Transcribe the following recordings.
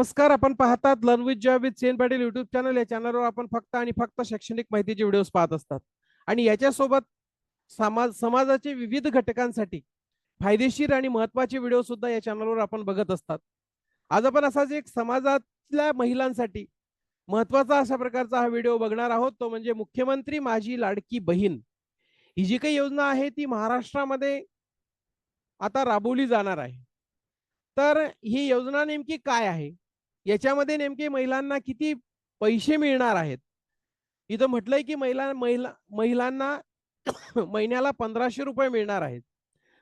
नमस्कार आपण पाहतात learn with job with Sen Patil YouTube channel या चॅनलवर आपण फक्त आणि फक्त शैक्षणिक माहितीचे व्हिडिओ पाहत असतात. आणि याच्यासोबत समाज समाजाचे विविध घटकांसाठी फायदेशीर आणि महत्त्वाचे व्हिडिओ सुद्धा या चॅनलवर आपण बघत असतात. आज आपण असाच एक समाजातल्या महिलांसाठी महत्त्वाचा अशा प्रकारचा हा व्हिडिओ बघणार आहोत. तो म्हणजे मुख्यमंत्री माझी लाडकी बहीण. ही जी काही योजना आहे ती महाराष्ट्रामध्ये आता राबवली जाणार आहे. तर ही योजना नेमकी काय आहे? याच्यामध्ये नेमके महिलांना किती पैसे मिळणार आहेत? इथं म्हटलंय की महिला महिला महिलांना महिन्याला पंधराशे रुपये मिळणार आहेत.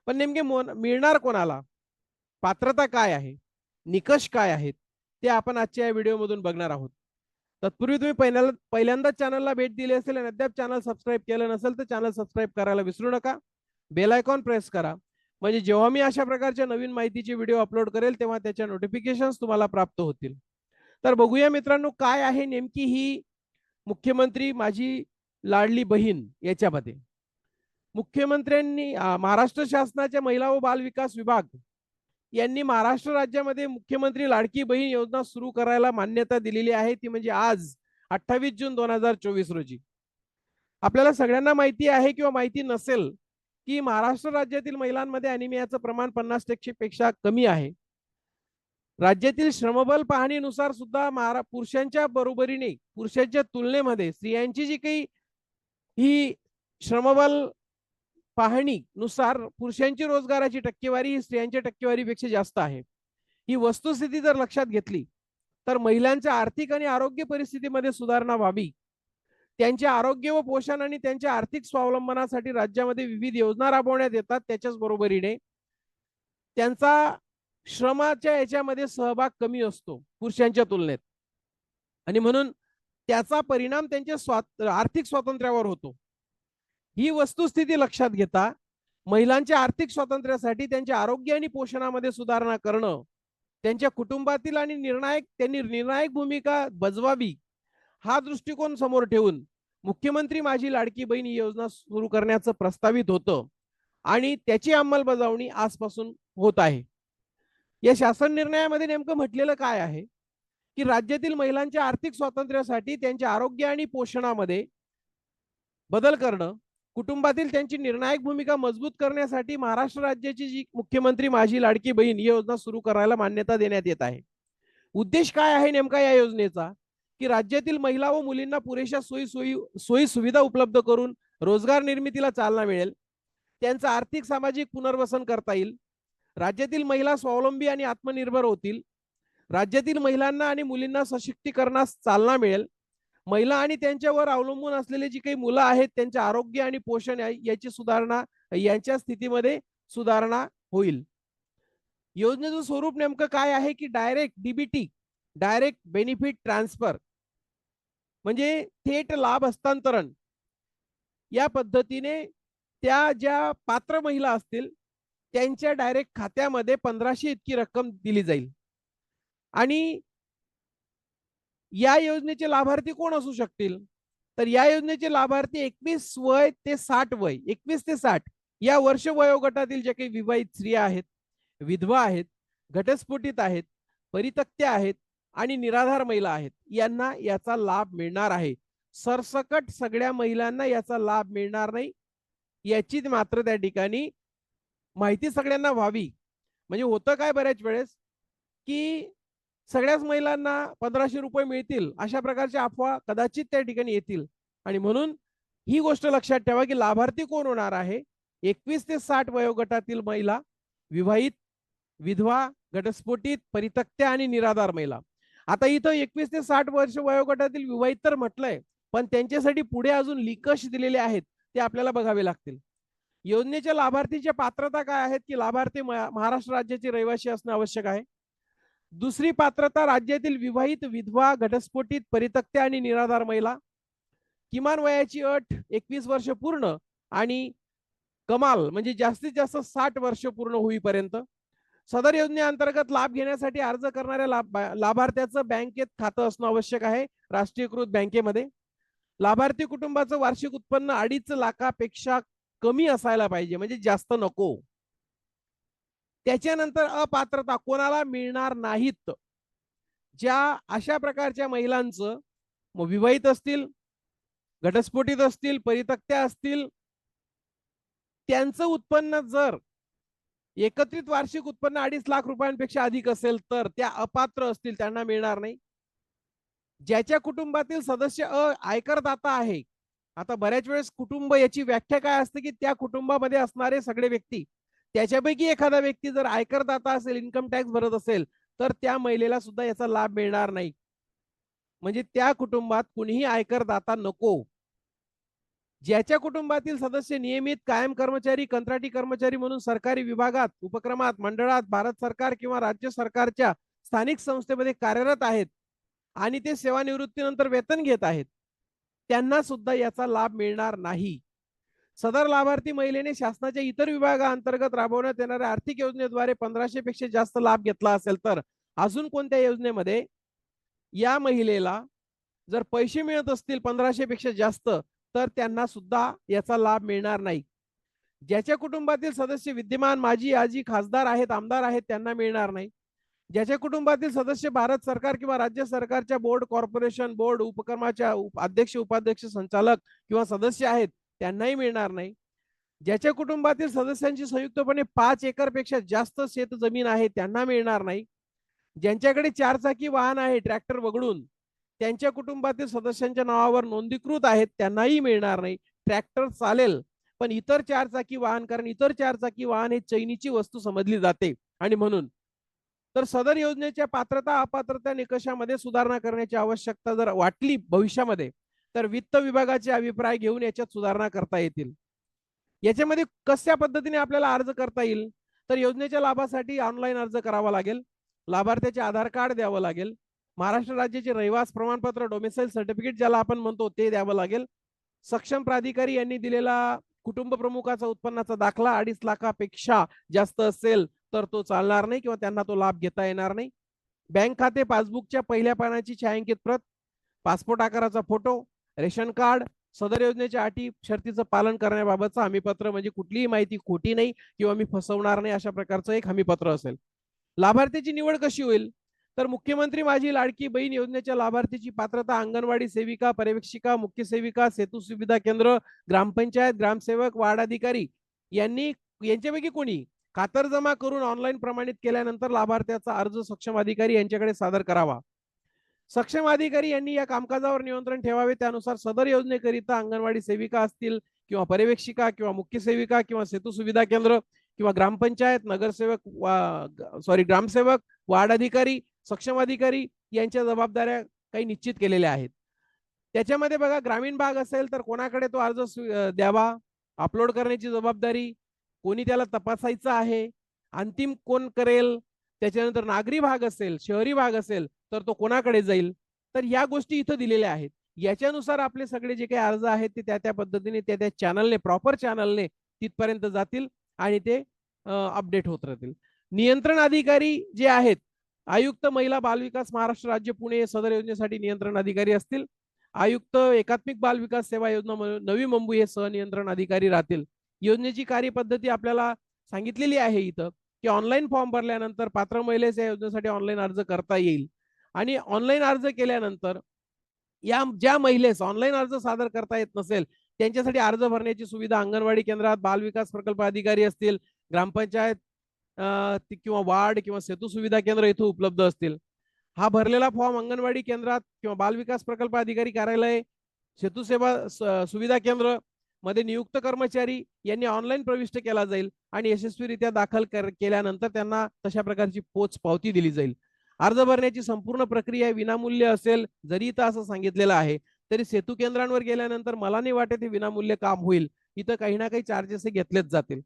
पण नेमके मिळणार कोणाला? पात्रता काय आहे? निकष काय आहेत? ते आपण आजच्या या व्हिडिओमधून बघणार आहोत. तत्पूर्वी तुम्ही पहिल्यांदा पहिल्यांदाच चॅनलला भेट दिली असेल आणि अद्याप चॅनल सबस्क्राईब केलं नसेल तर चॅनल सबस्क्राईब करायला विसरू नका. बेल आयकॉन प्रेस करा. म्हणजे जेव्हा मी अशा प्रकारच्या नवीन माहितीचे व्हिडिओ अपलोड करेल तेव्हा त्याच्या नोटिफिकेशन तुम्हाला प्राप्त होतील. तर बघूया मित्रांनो काय आहे नेमकी ही मुख्यमंत्री माझी लाडली बहीण याच्यामध्ये. मुख्यमंत्र्यांनी महाराष्ट्र शासनाच्या महिला व बाल विकास विभाग यांनी महाराष्ट्र राज्यामध्ये मुख्यमंत्री लाडकी बहीण योजना सुरू करायला मान्यता दिलेली आहे. ती म्हणजे आज अठ्ठावीस जून दोन हजार चोवीस रोजी. आपल्याला सगळ्यांना माहिती आहे किंवा माहिती नसेल की महाराष्ट्र राज्यातील महिलांमध्ये अनिमियाचं प्रमाण पन्नास टक्केपेक्षा कमी आहे. राज्यातील श्रमबल पाहणीनुसार सुद्धा महारा पुरुषांच्या बरोबरीने पुरुषांच्या तुलनेमध्ये स्त्रियांची जी काही ही श्रमबल पाहणी नुसार पुरुषांची रोजगाराची टक्केवारी ही स्त्रियांच्या टक्केवारीपेक्षा जास्त आहे. ही वस्तुस्थिती जर लक्षात घेतली तर महिलांच्या आर्थिक आणि आरोग्य परिस्थितीमध्ये सुधारणा व्हावी. त्यांचे आरोग्य व पोषण आणि त्यांच्या आर्थिक स्वावलंबनासाठी राज्यामध्ये विविध योजना राबवण्यात येतात त्याच्याच बरोबरीने त्यांचा श्रमाच्या याच्यामध्ये सहभाग कमी असतो पुरुषांच्या तुलनेत. आणि म्हणून त्याचा परिणाम त्यांच्या स्वात आर्थिक स्वातंत्र्यावर होतो. ही वस्तुस्थिती लक्षात घेता महिलांच्या आर्थिक स्वातंत्र्यासाठी त्यांच्या आरोग्य आणि पोषणामध्ये सुधारणा करणं त्यांच्या कुटुंबातील आणि निर्णायक त्यांनी निर्णायक भूमिका बजवावी हा दृष्टिकोन समोर ठेवून मुख्यमंत्री माझी लाडकी बहीण ही योजना सुरू करण्याचं प्रस्तावित होतं आणि त्याची अंमलबजावणी आजपासून होत आहे. या शासन निर्णयामध्ये नेमकं म्हटलेलं काय आहे? की राज्यातील महिलांच्या आर्थिक स्वातंत्र्यासाठी त्यांच्या आरोग्य आणि पोषणामध्ये बदल करणं कुटुंबातील त्यांची निर्णायक भूमिका मजबूत करण्यासाठी महाराष्ट्र राज्याची जी मुख्यमंत्री माझी लाडकी बहीण ही योजना सुरू करायला मान्यता देण्यात येत आहे. उद्देश काय आहे नेमका या योजनेचा? की राज्यातील महिला व मुलींना पुरेशा सोयी सोयी सोयी सुविधा उपलब्ध करून रोजगार निर्मितीला चालना मिळेल. त्यांचं आर्थिक सामाजिक पुनर्वसन करता येईल. राज्यातील महिला स्वावलंबी आणि आत्मनिर्भर होतील. राज्यातील महिलांना आणि मुलींना सशक्तीकरणास चालना मिळेल. महिला आणि त्यांच्यावर अवलंबून असलेले जी काही मुलं आहेत त्यांचे आरोग्य आणि पोषण याची सुधारणा यांच्या स्थितीमध्ये सुधारणा होईल. योजनेचं स्वरूप नेमकं काय आहे की direct DBT direct benefit transfer म्हणजे थेट लाभ हस्तांतरण. या पद्धतीने त्या ज्या पात्र महिला असतील त्यांच्या डायरेक्ट खात्यामध्ये पंधराशे इतकी रक्कम दिली जाईल. आणि या योजनेचे लाभार्थी कोण असू शकतील? तर या योजनेचे लाभार्थी एकवीस वय ते साठ वय एकवीस ते साठ या वर्ष वयोगटातील ज्या काही विवाहित स्त्रिया आहेत विधवा आहेत घटस्फोटित आहेत परितक्त्या आहेत आणि निराधार महिला आहेत. यांना याचा लाभ मिळणार आहे. सरसकट सगळ्या महिलांना याचा लाभ मिळणार नाही. याची मात्र त्या ठिकाणी माहिती सगळ्यांना व्हावी. म्हणजे होतं काय बऱ्याच वेळेस? की सगळ्याच महिलांना पंधराशे रुपये मिळतील. अशा प्रकारच्या अफवा कदाचित त्या ठिकाणी येतील. आणि म्हणून ही गोष्ट लक्षात ठेवा की लाभार्थी कोण होणार आहे? एकवीस ते साठ वयोगटातील महिला विवाहित विधवा घटस्फोटित परितक्त्या आणि निराधार महिला. आता इथं एकवीस ते साठ वर्ष वयोगटातील विवाहित तर म्हटलंय पण त्यांच्यासाठी पुढे अजून निकष दिलेले आहेत ते आपल्याला बघावे लागतील. योजनेच्या लाभार्थीच्या पात्रता काय आहेत की लाभार्थी महाराष्ट्र राज्याचे रहिवासी असणं आवश्यक आहे. दुसरी पात्रता राज्यातील विवाहित विधवा घटस्फोटीत परितक्त्या आणि निराधार महिला. किमान वयाची अट एकवीस वर्ष पूर्ण आणि कमाल म्हणजे जास्तीत जास्त साठ वर्ष पूर्ण होईपर्यंत. सदर योजनेअंतर्गत लाभ घेण्यासाठी अर्ज करणाऱ्या लाभ लाभार्थ्याचं बँकेत खातं असणं आवश्यक आहे राष्ट्रीयकृत बँकेमध्ये. लाभार्थी कुटुंबाचं वार्षिक उत्पन्न अडीच लाखापेक्षा कमी असायला पाहिजे म्हणजे जास्त नको. त्याच्यानंतर अपात्रता कोणाला मिळणार नाहीत? ज्या अशा प्रकारच्या महिलांचं मग विवाहित असतील घटस्फोटित असतील परितक्त्या असतील त्यांचं उत्पन्न जर एकत्रित वार्षिक उत्पन्न अडीच लाख रुपयांपेक्षा अधिक असेल तर त्या अपात्र असतील त्यांना मिळणार नाही. ज्याच्या कुटुंबातील सदस्य अ आयकरदाता आहे. आता बऱ्याच वेळेस कुटुंब याची व्याख्या काय असते की त्या कुटुंबामध्ये असणारे सगळे व्यक्ती त्याच्यापैकी एखादा व्यक्ती जर आयकरदाता असेल इन्कम टॅक्स भरत असेल तर त्या महिलेला सुद्धा याचा लाभ मिळणार नाही. म्हणजे त्या कुटुंबात कुणीही आयकरदाता नको. ज्याच्या कुटुंबातील सदस्य नियमित कायम कर्मचारी कंत्राटी कर्मचारी म्हणून सरकारी विभागात उपक्रमात मंडळात भारत सरकार किंवा राज्य सरकारच्या स्थानिक संस्थेमध्ये कार्यरत आहेत आणि ते सेवानिवृत्तीनंतर वेतन घेत आहेत त्यांना सुद्धा याचा लाभ मिळणार नाही. सदर लाभार्थी महिलेने शासनाच्या इतर विभागाअंतर्गत राबवण्यात येणाऱ्या आर्थिक योजनेद्वारे पंधराशे पेक्षा जास्त लाभ घेतला असेल तर अजून कोणत्या योजनेमध्ये? या महिलेला जर पैसे मिळत असतील पंधराशे पेक्षा जास्त तर त्यांना सुद्धा याचा लाभ मिळणार नाही. ज्याच्या कुटुंबातील सदस्य विद्यमान माजी आजी खासदार आहेत आमदार आहेत त्यांना मिळणार नाही. ज्याच्या कुटुंबातील सदस्य भारत सरकार किंवा राज्य सरकारच्या बोर्ड कॉर्पोरेशन बोर्ड उपक्रमाच्या अध्यक्ष उपाध्यक्ष संचालक किंवा सदस्य आहेत त्यांनाही मिळणार नाही. ज्याच्या कुटुंबातील सदस्यांची संयुक्तपणे पाच एकरपेक्षा जास्त शेत जमीन आहे त्यांना मिळणार नाही. ज्यांच्याकडे चारचाकी वाहन आहे ट्रॅक्टर वगळून त्यांच्या कुटुंबातील सदस्यांच्या नावावर नोंदीकृत आहेत त्यांनाही मिळणार नाही. ट्रॅक्टर चालेल पण इतर चारचाकी वाहन कारण इतर चारचाकी वाहन हे चैनीची वस्तू समजली जाते. आणि म्हणून तर सदर योजनेच्या पात्रता अपात्रता निकषामध्ये सुधारणा करण्याची आवश्यकता जर वाटली भविष्यामध्ये तर वित्त विभागाचे अभिप्राय घेऊन याच्यात सुधारणा करता येतील. याच्यामध्ये कशा पद्धतीने आपल्याला अर्ज करता येईल? तर योजनेच्या लाभासाठी ऑनलाईन अर्ज करावा लागेल. लाभार्थ्याचे आधार कार्ड द्यावं लागेल. महाराष्ट्र राज्याचे रहिवास प्रमाणपत्र डोमेसाईल सर्टिफिकेट ज्याला आपण म्हणतो ते द्यावं लागेल. सक्षम प्राधिकारी यांनी दिलेला कुटुंब प्रमुखाचा उत्पन्नाचा दाखला अडीच लाखापेक्षा जास्त असेल तर तो चालणार नाही किंवा त्यांना तो लाभ घेता येणार नाही. बँक खाते पासबुकच्या पहिल्या पानाची छायांकित प्रत पासपोर्ट आकाराचा फोटो रेशन कार्ड सदर योजनेच्या अटी शर्तीचं पालन करण्याबाबतचं हमीपत्र म्हणजे कुठलीही माहिती खोटी नाही किंवा मी फसवणार नाही अशा प्रकारचं एक हमीपत्र असेल. लाभार्थीची निवड कशी होईल? तर मुख्यमंत्री माझी लाडकी बहीण योजनेच्या लाभार्थीची पात्रता अंगणवाडी सेविका पर्यवेक्षिका मुख्य सेविका सेतू सुविधा केंद्र ग्रामपंचायत ग्रामसेवक वार्ड अधिकारी यांनी यांच्यापैकी कोणी खातर जमा करून ऑनलाईन प्रमाणित केल्यानंतर लाभार्थ्याचा अर्ज सक्षम अधिकारी यांच्याकडे सादर करावा. सक्षम अधिकारी यांनी या कामकाजावर नियंत्रण ठेवावे त्यानुसार सदर योजनेकरिता अंगणवाडी सेविका असतील किंवा पर्यवेक्षिका किंवा मुख्य सेविका किंवा सेतू सुविधा केंद्र किंवा ग्रामपंचायत नगरसेवक सॉरी ग्रामसेवक वार्ड अधिकारी सक्षम अधिकारी यांच्या जबाबदाऱ्या काही निश्चित केलेल्या आहेत. त्याच्यामध्ये बघा ग्रामीण भाग असेल तर कोणाकडे तो अर्ज द्यावा अपलोड करण्याची जबाबदारी कोणी त्याला तपासायचं आहे अंतिम कोण करेल त्याच्यानंतर नागरी भाग असेल शहरी भाग असेल तर तो कोणाकडे जाईल? तर या गोष्टी इथं दिलेल्या आहेत. याच्यानुसार आपले सगळे जे काही अर्ज आहेत ते त्या त्या पद्धतीने त्या त्या चॅनलने प्रॉपर चॅनलने तिथपर्यंत जातील आणि ते अपडेट होत राहतील. नियंत्रण अधिकारी जे आहेत आयुक्त महिला बालविकास महाराष्ट्र राज्य पुणे सदर योजनेसाठी नियंत्रण अधिकारी असतील. आयुक्त एकात्मिक बाल विकास सेवा योजना नवी मुंबई हे सहनियंत्रण अधिकारी राहतील. योजनेची कार्यपद्धती आपल्याला सांगितलेली आहे इथं की ऑनलाईन फॉर्म भरल्यानंतर पात्र महिलेस या योजनेसाठी ऑनलाईन अर्ज करता येईल. आणि ऑनलाईन अर्ज केल्यानंतर या ज्या महिलेस ऑनलाईन अर्ज सादर करता येत नसेल त्यांच्यासाठी अर्ज भरण्याची सुविधा अंगणवाडी केंद्रात बाल विकास प्रकल्प अधिकारी असतील ग्रामपंचायत किंवा वार्ड किंवा सेतू सुविधा केंद्र इथं उपलब्ध असतील. हा भरलेला फॉर्म अंगणवाडी केंद्रात किंवा बाल विकास प्रकल्प अधिकारी कार्यालय सेतू सेवा सुविधा केंद्रमध्ये नियुक्त कर्मचारी यांनी ऑनलाईन प्रविष्ट केला जाईल आणि यशस्वीरित्या दाखल केल्यानंतर त्यांना तशा प्रकारची पोच पावती दिली जाईल. अर्ज भरण्याची संपूर्ण प्रक्रिया विनामूल्य असेल जरी इथं असं सांगितलेलं आहे तरी सेतू केंद्रांवर गेल्यानंतर मला नाही वाटत हे विनामूल्य काम होईल. इथं काही ना काही चार्जेस घेतलेच जातील.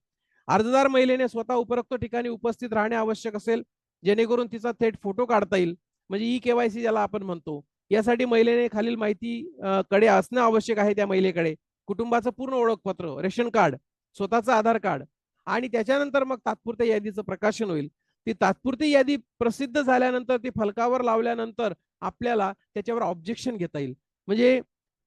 अर्जदार महिलेने स्वतः उपरोक्त ठिकाणी उपस्थित राहणे आवश्यक असेल जेणेकरून तिचा थेट फोटो काढता येईल. म्हणजे ई केवायसी ज्याला आपण म्हणतो यासाठी महिलेने खालील माहिती कडे असणं आवश्यक आहे त्या महिलेकडे. कुटुंबाचं पूर्ण ओळखपत्र रेशन कार्ड स्वतःचं आधार कार्ड आणि त्याच्यानंतर मग तात्पुरत्या यादीचं प्रकाशन होईल. ती तात्पुरती यादी प्रसिद्ध झाल्यानंतर ती फलकावर लावल्यानंतर आपल्याला त्याच्यावर ऑब्जेक्शन घेता येईल. म्हणजे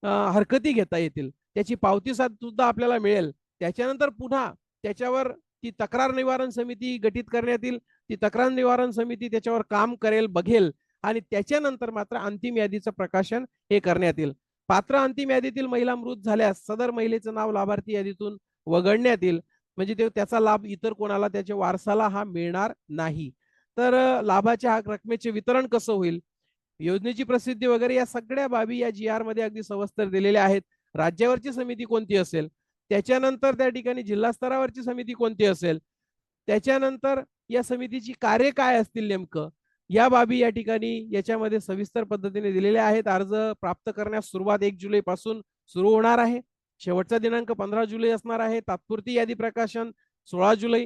हरकती घेता येतील. त्याची पावती सात सुद्धा आपल्याला मिळेल. त्याच्यानंतर पुन्हा त्याच्यावर ती तक्रार निवारण समिती गठीत करण्यात येईल. ती तक्रार निवारण समिती त्याच्यावर काम करेल बघेल आणि त्याच्यानंतर मात्र अंतिम यादीचं प्रकाशन हे करण्यात येईल. पात्र अंतिम यादीतील महिला मृत झाल्यास सदर महिलेचं नाव लाभार्थी यादीतून वगळण्यात येईल. म्हणजे ते त्याचा लाभ इतर कोणाला त्याच्या वारसाला हा मिळणार नाही. तर लाभाच्या रकमेचे वितरण कसं होईल? योजनेची प्रसिद्धी वगैरे या सगळ्या बाबी या जी आरमध्ये अगदी सविस्तर दिलेल्या आहेत. राज्यावरची समिती कोणती असेल? त्याच्यानंतर त्या ठिकाणी जिल्हा स्तरावरची समिती कोणती असेल? त्याच्यानंतर या समितीची कार्य काय असतील नेमकं? या बाबी या ठिकाणी याच्यामध्ये सविस्तर पद्धतीने दिलेल्या आहेत. अर्ज प्राप्त करण्यास सुरुवात एक जुलै पासून सुरू होणार आहे. शेवटचा दिनांक पंधरा जुलै असणार आहे. तात्पुरती यादी प्रकाशन सोळा जुलै.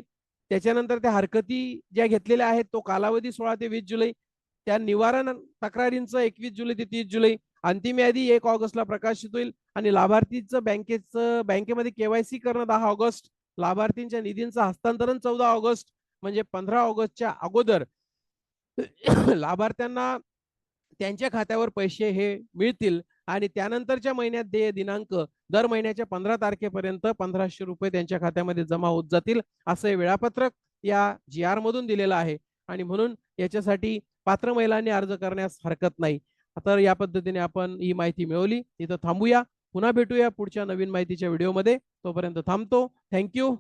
त्याच्यानंतर त्या हरकती ज्या घेतलेल्या आहेत तो कालावधी सोळा ते वीस जुलै. त्या निवारण तक्रारींचं एकवीस जुलै ते तीस जुलै. अंतिम यादी एक ऑगस्टला प्रकाशित होईल. आणि लाभार्थीचं बँकेचं बँकेमध्ये केवायसी करणं दहा ऑगस्ट लाभार्थींच्या निधींचं हस्तांतरण चौदा ऑगस्ट म्हणजे पंधरा ऑगस्टच्या अगोदर. लाभार्थ्यांना त्यांच्या खात्यावर पैसे हे मिळतील. आणि त्यानंतरच्या महिन्यात देय दिनांक दर महिन्याच्या पंधरा तारखेपर्यंत पंधराशे रुपये त्यांच्या खात्यामध्ये जमा होत जातील असं हे वेळापत्रक या जी आर मधून दिलेलं आहे. आणि म्हणून याच्यासाठी पात्र महिलांनी अर्ज करण्यास हरकत नाही. तर या पद्धतीने आपण ही माहिती मिळवली. इथं थांबूया. पुन्हा भेटूया पुढच्या नवीन माहितीच्या व्हिडिओमध्ये. तोपर्यंत थांबतो. थँक्यू